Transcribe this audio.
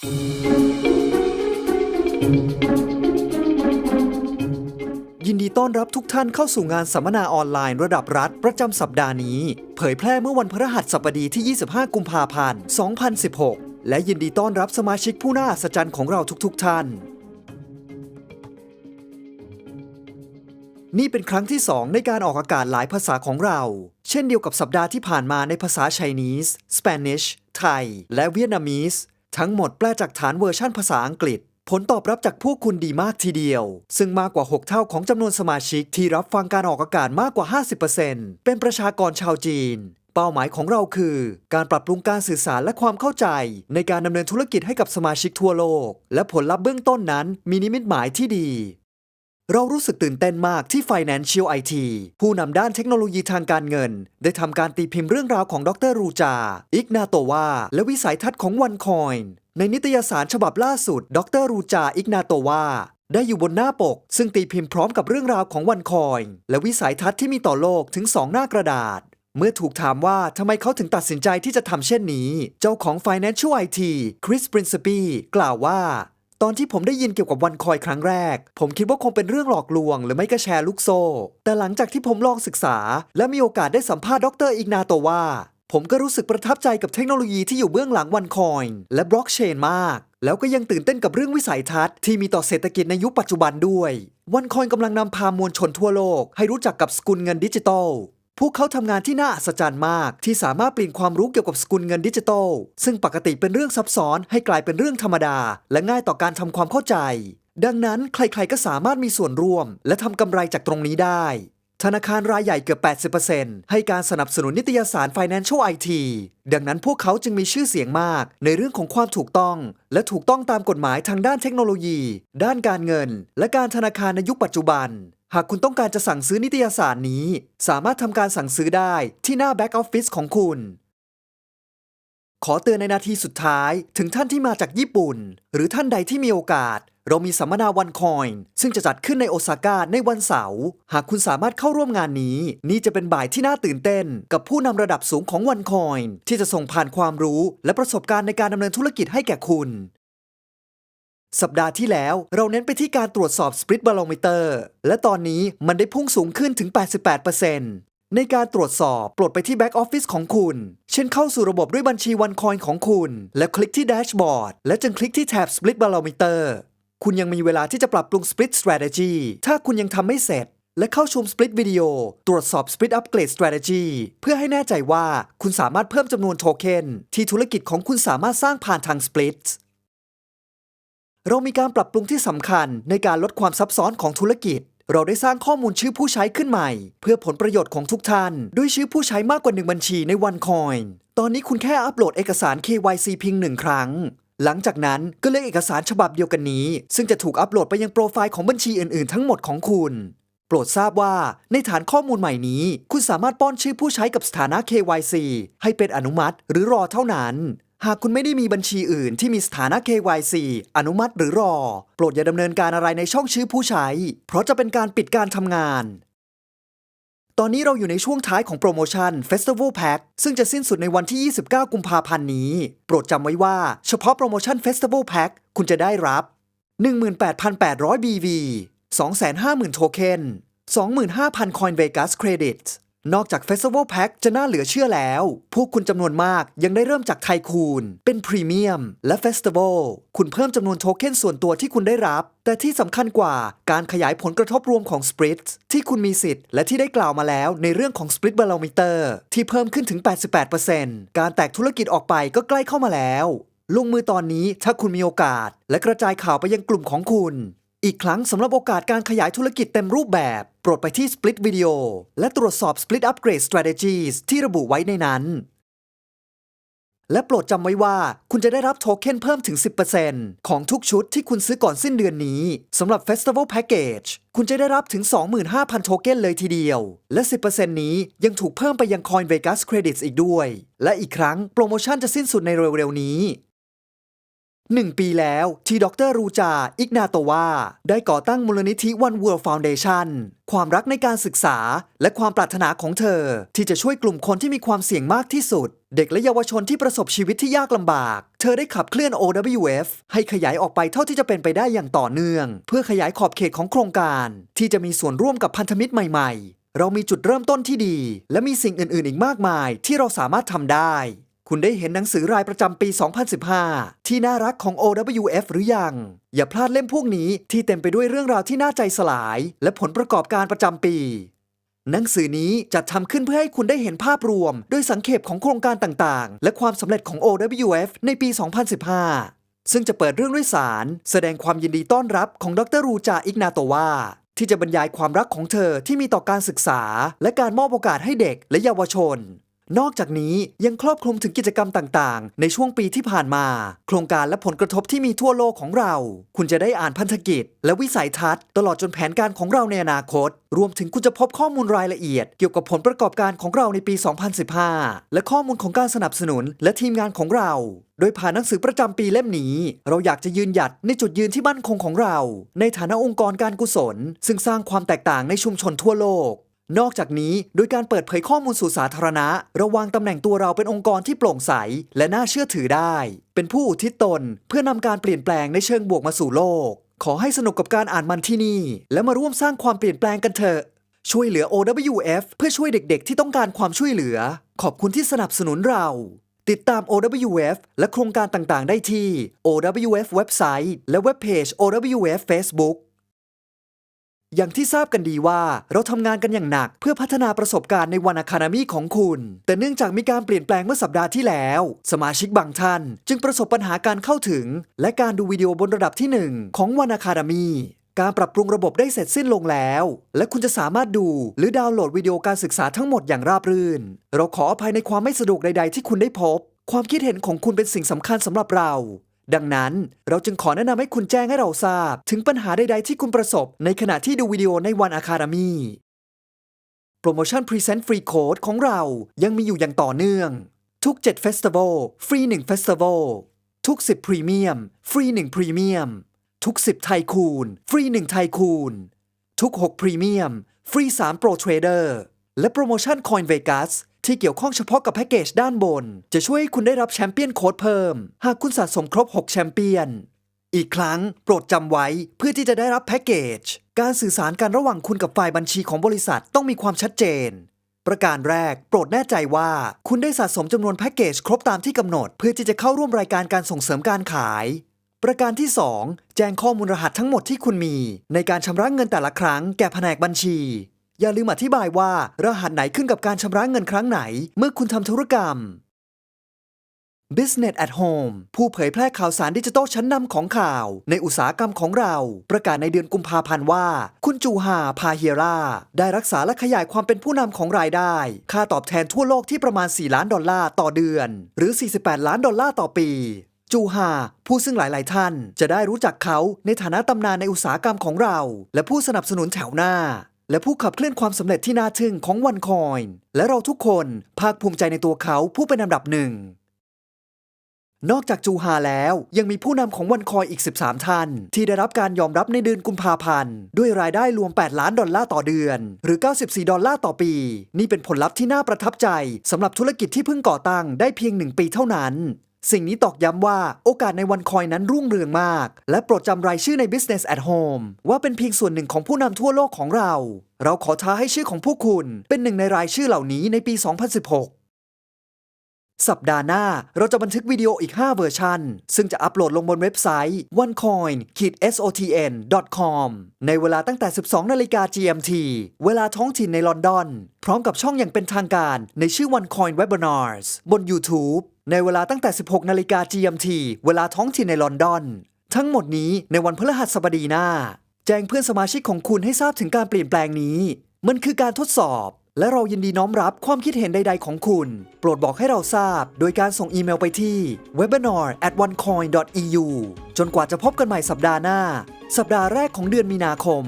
ยินดีต้อนรับทุกท่านเข้าสู่งานสัมมนาออนไลน์ระดับรัฐประจำสัปดาห์นี้ เผยแพร่เมื่อวันพฤหัสบดีที่ 25 กุมภาพันธ์ 2016 และยินดีต้อนรับสมาชิกผู้น่าอัศจรรย์ของเราทุกๆ ท่าน นี่เป็นครั้งที่ 2 ในการออกอากาศหลายภาษาของเรา เช่นเดียวกับสัปดาห์ที่ผ่านมาในภาษา Chinese Spanish ไทย และเวียดนามิส ทั้งหมดแปลจากฐานเวอร์ชั่นภาษาอังกฤษ ผลตอบรับจากพวกคุณดีมากทีเดียว ซึ่งมากกว่า 6 เท่าของจำนวนสมาชิกที่รับฟังการออกอากาศมากกว่า 50%เป็นประชากรชาวจีนเป้าหมายของเราคือ การปรับปรุงการสื่อสารและความเข้าใจ ในการดำเนินธุรกิจให้กับสมาชิกทั่วโลก และผลลัพธ์เบื้องต้นนั้นมีนิมิตหมายที่ดี เรารู้สึกตื่นเต้นมากที่ Financial IT ผู้นำด้านเทคโนโลยีทางการเงิน ได้ทำการตีพิมพ์เรื่องราวของดรรูจา อิกนาโตวา และวิสัยทัศน์ของวันคอยน์ในนิตยสารฉบับล่าสุด ดรรูจา อิกนาโตวา ได้อยู่บนหน้าปก ซึ่งตีพิมพ์พร้อมกับเรื่องราวของวันคอยน์และวิสัยทัศน์ที่มีต่อโลกถึง 2 หน้ากระดาษ เมื่อถูกถามว่าทำไมเขาถึงตัดสินใจที่จะทำเช่นนี้ เจ้าของ Financial IT คริสปรินซปีกล่าวว่า ตอนที่ผมได้ยินเกี่ยวกับวันคอยครั้งแรก ผมคิดว่าคงเป็นเรื่องหลอกลวง หรือไม่ก็แชร์ลูกโซ่ แต่หลังจากที่ผมลองศึกษา และมีโอกาสได้สัมภาษณ์ดรอิกนาโตวาผมก็รู้สึกประทับใจกับเทคโนโลยีที่อยู่เบื้องหลังวันคอยและบล็อกเชนมาก แล้วก็ยังตื่นเต้นกับเรื่องวิสัยทัศน์ที่มีต่อเศรษฐกิจในยุคปัจจุบันด้วย วันคอยกำลังนำพามวลชนทั่วโลก ให้รู้จักกับสกุลเงินดิจิทัล พวกเขาทำงานที่น่าอัศจรรย์มาก ที่สามารถเปลี่ยนความรู้เกี่ยวกับสกุลเงินดิจิทัล ซึ่งปกติเป็นเรื่องซับซ้อนให้กลายเป็นเรื่องธรรมดา และง่ายต่อการทำความเข้าใจ ดังนั้นใครๆก็สามารถมีส่วนร่วม และทำกำไรจากตรงนี้ได้ ธนาคารรายใหญ่เกือบ 80%ให้การสนับสนุนนิตยสาร Financial IT ดังนั้นพวกเขาจึงมีชื่อเสียงมาก ในเรื่องของความถูกต้อง และถูกต้องตามกฎหมายทางด้านเทคโนโลยี ด้านการเงิน และการธนาคารในยุคปัจจุบัน หากคุณต้องการจะสั่งซื้อนิตยสารนี้ สามารถทำการสั่งซื้อได้ที่หน้า Back Office ของคุณ ขอเตือนในนาทีสุดท้ายถึงท่านที่มาจากญี่ปุ่น หรือท่านใดที่มีโอกาส เรามีสัมมนาวันคอยน์ซึ่งจะจัดขึ้นในโอซาก้าในวันเสาร์ หากคุณสามารถเข้าร่วมงานนี้ นี่จะเป็นบ่ายที่น่าตื่นเต้น กับผู้นำระดับสูงของวันคอยน์ที่จะส่งผ่านความรู้และประสบการณ์ในการดำเนินธุรกิจให้แก่คุณ สัปดาห์ที่แล้วเราเน้นไปที่การตรวจสอบ Split Barometer และตอนนี้มันได้พุ่งสูงขึ้นถึง 88%ในการตรวจสอบปลดไปที่ Back Office ของคุณ เช่นเข้าสู่ระบบด้วยบัญชีวันคอยของคุณ และคลิกที่ Dashboard และจึงคลิกที่แท็บ Split Barometer คุณยังมีเวลาที่จะปรับปรุง Split Strategy ถ้าคุณยังทำไม่เสร็จ และเข้าชม Split Video ตรวจสอบ Split Upgrade Strategy เพื่อให้แน่ใจว่าคุณสามารถเพิ่มจำนวนโทเค็นที่ธุรกิจของคุณสามารถสร้างผ่านทาง Split เรามีการปรับปรุงที่สำคัญในการลดความซับซ้อนของธุรกิจ เราได้สร้างข้อมูลชื่อผู้ใช้ขึ้นใหม่ เพื่อผลประโยชน์ของทุกท่าน ด้วยชื่อผู้ใช้มากกว่าหนึ่งบัญชีใน OneCoin ตอนนี้คุณแค่อัปโหลดเอกสาร KYC เพียงหนึ่งครั้ง หลังจากนั้นก็เลือกเอกสารฉบับเดียวกันนี้ ซึ่งจะถูกอัปโหลดไปยังโปรไฟล์ของบัญชีอื่นๆ ทั้งหมดของคุณ โปรดทราบว่าในฐานข้อมูลใหม่นี้ คุณสามารถป้อนชื่อผู้ใช้กับสถานะ KYC ให้เป็นอนุมัติหรือรอเท่านั้น หากคุณไม่ได้มีบัญชีอื่นที่มีสถานะ KYC อนุมัติหรือรอ โปรดอย่าดำเนินการอะไรในช่องชื่อผู้ใช้ เพราะจะเป็นการปิดการทำงาน ตอนนี้เราอยู่ในช่วงท้ายของโปรโมชั่น Festival Pack ซึ่งจะสิ้นสุดในวันที่ 29 กุมภาพันธ์นี้ โปรดจำไว้ว่าเฉพาะโปรโมชั่น Festival Pack คุณจะได้รับ 18,800 BV 250,000 โทเค็น 25,000 Coin Vegas Credit นอกจาก Festival Pack จะน่าเหลือเชื่อแล้ว พวกคุณจำนวนมากยังได้เริ่มจากไทคูนเป็นพรีเมียมและ Festival คุณเพิ่มจำนวนโทเค็นส่วนตัวที่คุณได้รับ แต่ที่สำคัญกว่าการขยายผลกระทบรวมของ Split ที่คุณมีสิทธิ์และที่ได้กล่าวมาแล้วในเรื่องของ Split Barometer ที่เพิ่มขึ้นถึง 88%การแตกธุรกิจออกไปก็ใกล้เข้ามาแล้ว ลงมือตอนนี้ถ้าคุณมีโอกาส และกระจายข่าวไปยังกลุ่มของคุณ อีกครั้งสำหรับโอกาสการขยายธุรกิจเต็มรูปแบบ โปรดไปที่ Split Video และตรวจสอบ Split Upgrade Strategies ที่ระบุไว้ในนั้น และโปรดจำไว้ว่าคุณจะได้รับโทเค็นเพิ่มถึง 10%ของทุกชุดที่คุณซื้อก่อนสิ้นเดือนนี้สำหรับ Festival Package คุณจะได้รับถึง 25,000 โทเค็นเลยทีเดียว และ 10%นี้ยังถูกเพิ่มไปยัง Coin Vegas Credits อีกด้วย และอีกครั้งโปรโมชั่นจะสิ้นสุดในเร็วๆนี้ 1ปีแล้วที่ดรรูจา อิกนาโตวา ได้ก่อตั้งมูลนิธิ One World Foundation ความรักในการศึกษา และความปรารถนาของเธอ ที่จะช่วยกลุ่มคนที่มีความเสี่ยงมากที่สุด เด็กและเยาวชนที่ประสบชีวิตที่ยากลำบาก เธอได้ขับเคลื่อน OWF ให้ขยายออกไปเท่าที่จะเป็นไปได้อย่างต่อเนื่อง เพื่อขยายขอบเขตของโครงการ ที่จะมีส่วนร่วมกับพันธมิตรใหม่ ๆ เรามีจุดเริ่มต้นที่ดี และมีสิ่งอื่น ๆ อีกมากมาย ที่เราสามารถทำได้ คุณได้เห็นหนังสือรายประจำปี 2015 ที่น่ารักของ OWF หรือยัง อย่าพลาดเล่มพวกนี้ที่เต็มไปด้วยเรื่องราวที่น่าใจสลาย และผลประกอบการประจำปี หนังสือนี้จัดทำขึ้นเพื่อให้คุณได้เห็นภาพรวม โดยสังเขปของโครงการต่างๆ และความสำเร็จของ OWF ในปี 2015 ซึ่งจะเปิดเรื่องด้วยสาร แสดงความยินดีต้อนรับของดรรูจาอิกนาโตวาที่จะบรรยายความรักของเธอที่มีต่อการศึกษา และการมอบโอกาสให้เด็กและเยาวชน นอกจากนี้ยังครอบคลุมถึงกิจกรรมต่างๆ ในช่วงปีที่ผ่านมา โครงการและผลกระทบที่มีทั่วโลกของเรา คุณจะได้อ่านพันธกิจ และวิสัยทัศน์ ตลอดจนแผนการของเราในอนาคต รวมถึงคุณจะพบข้อมูลรายละเอียด เกี่ยวกับผลประกอบการของเราในปี 2015 และข้อมูลของการสนับสนุน และทีมงานของเรา โดยผ่านหนังสือประจำปีเล่มนี้ เราอยากจะยืนหยัดในจุดยืนที่มั่นคงของเรา ในฐานะองค์กรการกุศล ซึ่งสร้างความแตกต่างในชุมชนทั่วโลก นอกจากนี้โดยการเปิดเผยข้อมูลสู่สาธารณะ ระวางตำแหน่งตัวเราเป็นองค์กรที่โปร่งใส และน่าเชื่อถือได้ เป็นผู้อุทิศตน เพื่อนำการเปลี่ยนแปลงในเชิงบวกมาสู่โลก ขอให้สนุกกับการอ่านมันที่นี่ และมาร่วมสร้างความเปลี่ยนแปลงกันเถอะ ช่วยเหลือ OWF เพื่อช่วยเด็กๆ ที่ต้องการความช่วยเหลือ ขอบคุณที่สนับสนุนเรา ติดตาม OWF และโครงการต่างๆ ได้ที่ OWF เว็บไซต์ และเว็บเพจ OWF Facebook อย่างที่ทราบกันดีว่าเราทำงานกันอย่างหนัก เพื่อพัฒนาประสบการณ์ในวันอะคา a มีของคุณ แต่เนื่องจากมีการเปลี่ยนแปลงเมื่อสัปดาห์ที่แล้ว สมาชิกบางท่าน จึงประสบปัญหาการเข้าถึง และการดูวิดีโอบนระดับที่ 1 ของวันอะคา a มีการปรับปรุงระบบได้เสร็จสิ้นลงแล้ว และคุณจะสามารถดูหรือดาวน์โหลดวิดีโอการศึกษาทั้งหมดอย่างราบรื่น เราขออภัยในความไม่สะดวกใด ๆ ที่คุณได้พบ ความคิดเห็นของคุณเป็นสิ่งสำคัญสำหรับเรา ดังนั้นเราจึงขอแนะนำให้คุณแจ้งให้เราทราบ ถึงปัญหาใด ๆ ที่คุณประสบ ในขณะที่ดูวิดีโอในวันอาคา a มีโปรโมชั่น Present Free Code ของเรายังมีอยู่อย่างต่อเนื่อง ทุก7 Festival ฟรี1 Festival ทุก 10 Premium ฟรี1 Premium ทุก 10 ไทคูน ฟรี 1 ไทคูน ทุก6 Premium ฟรี3 Pro Trader และโปรโมชั่น Coin Vegas ที่เกี่ยวข้องเฉพาะกับแพ็กเกจด้านบน จะช่วยให้คุณได้รับแชมเปี้ยนโค้ดเพิ่ม หากคุณสะสมครบ 6 แชมเปี้ยน อีกครั้งโปรดจำไว้เพื่อที่จะได้รับแพ็กเกจ การสื่อสารกันระหว่างคุณกับฝ่ายบัญชีของบริษัทต้องมีความชัดเจน ประการแรก โปรดแน่ใจว่าคุณได้สะสมจำนวนแพ็กเกจครบตามที่กำหนด เพื่อที่จะเข้าร่วมรายการการส่งเสริมการขายประการที่ 2 แจ้งข้อมูลรหัสทั้งหมดที่คุณมี ในการชำระเงินแต่ละครั้งแก่แผนกบัญชี อย่าลืมอธิบายว่ารหัสไหนขึ้นกับการชำระเงินครั้งไหน เมื่อคุณทำธุรกรรม Business at Home ผู้เผยแพร่ข่าวสารดิจิทัลชั้นนำของข่าว ในอุตสาหกรรมของเรา ประกาศในเดือนกุมภาพันธ์ว่า คุณจูฮาพาเฮียรา ได้รักษาและขยายความเป็นผู้นำของรายได้ ค่าตอบแทนทั่วโลกที่ประมาณ 4 ล้านดอลลาร์ต่อเดือน หรือ 48 ล้านดอลลาร์ต่อปีจูฮาผู้ซึ่งหลาย ๆ ท่าน จะได้รู้จักเขาในฐานะตำนานในอุตสาหกรรมของเรา และผู้สนับสนุนแถวหน้า และผู้ขับเคลื่อนความสำเร็จที่น่าทึ่งของวันคอยน์และเราทุกคนภาคภูมิใจในตัวเขาผู้เป็นอันดับหนึ่ง นอกจากจูฮาแล้วยังมีผู้นำของวันคอยอีก 13 ท่าน ที่ได้รับการยอมรับในเดือนกุมภาพันธ์ ด้วยรายได้รวม 8 ล้านดอลลาร์ต่อเดือน หรือ 94 ดอลลาร์ต่อปี นี่เป็นผลลัพธ์ที่น่าประทับใจสำหรับธุรกิจที่เพิ่งก่อตั้งได้เพียง 1 ปีเท่านั้น สิ่งนี้ตอกย้ำว่าโอกาสในวันคอยนั้นรุ่งเรืองมาก และโปรดจำรายชื่อใน Business at Home ว่าเป็นเพียงส่วนหนึ่งของผู้นำทั่วโลกของเรา เราขอท้าให้ชื่อของพวกคุณ เป็นหนึ่งในรายชื่อเหล่านี้ในปี 2016สัปดาห์หน้าเราจะบันทึกวิดีโออีก 5 เวอร์ชัน ซึ่งจะอัปโหลดลงบนเว็บไซต์ onecoin-sotn.com ในเวลาตั้งแต่ 12 นาฬิกา GMT เวลาท้องถิ่นในลอนดอน พร้อมกับช่องอย่างเป็นทางการในชื่อ OneCoin Webinars บน YouTube ในเวลาตั้งแต่ 16 นาฬิกา GMT เวลาท้องถิ่นในลอนดอน ทั้งหมดนี้ในวันพฤหัสบดีหน้า แจ้งเพื่อนสมาชิกของคุณให้ทราบถึงการเปลี่ยนแปลงนี้ มันคือการทดสอบ และเรายินดีน้อมรับความคิดเห็นใด ๆ ของคุณ โปรดบอกให้เราทราบ โดยการส่งอีเมลไปที่ webinar at onecoin.eu จนกว่าจะพบกันใหม่สัปดาห์หน้า สัปดาห์แรกของเดือนมีนาคม